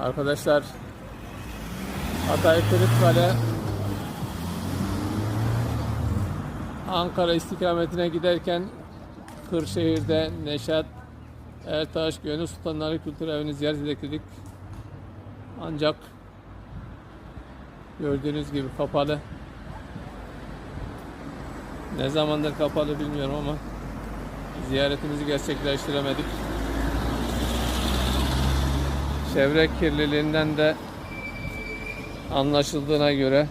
Arkadaşlar Hatay Kırıkkale Ankara istikametine giderken Kırşehir'de Neşat Ertaş Gönül Sultanları Kültür Evi'ni ziyaret ettik. Ancak gördüğünüz gibi kapalı. Ne zamandır kapalı bilmiyorum ama ziyaretimizi gerçekleştiremedik. Çevre kirliliğinden de anlaşıldığına göre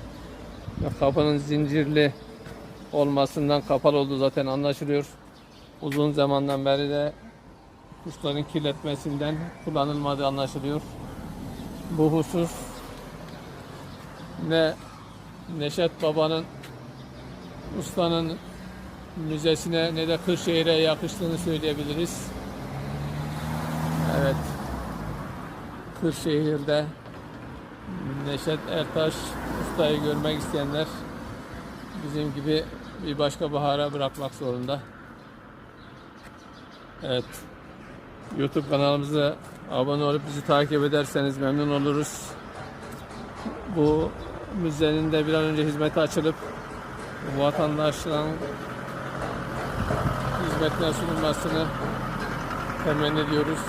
kapının zincirli olmasından kapalı olduğu zaten anlaşılıyor. Uzun zamandan beri de kuşların kirletmesinden kullanılmadığı anlaşılıyor. Bu husus ne Neşet Baba'nın ustanın müzesine ne de Kırşehir'e yakıştığını söyleyebiliriz. Evet. Kırşehir'de Neşet Ertaş ustayı görmek isteyenler bizim gibi bir başka bahara bırakmak zorunda. Evet. YouTube kanalımıza abone olup bizi takip ederseniz memnun oluruz. Bu müzenin de bir an önce hizmete açılıp vatandaşların hizmetine sunulmasını temenni ediyoruz.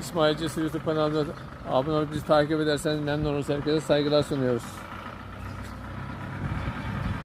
İsmail Cesur YouTube kanalına abone olup bizi takip ederseniz memnun oluruz. Herkese saygılar sunuyoruz.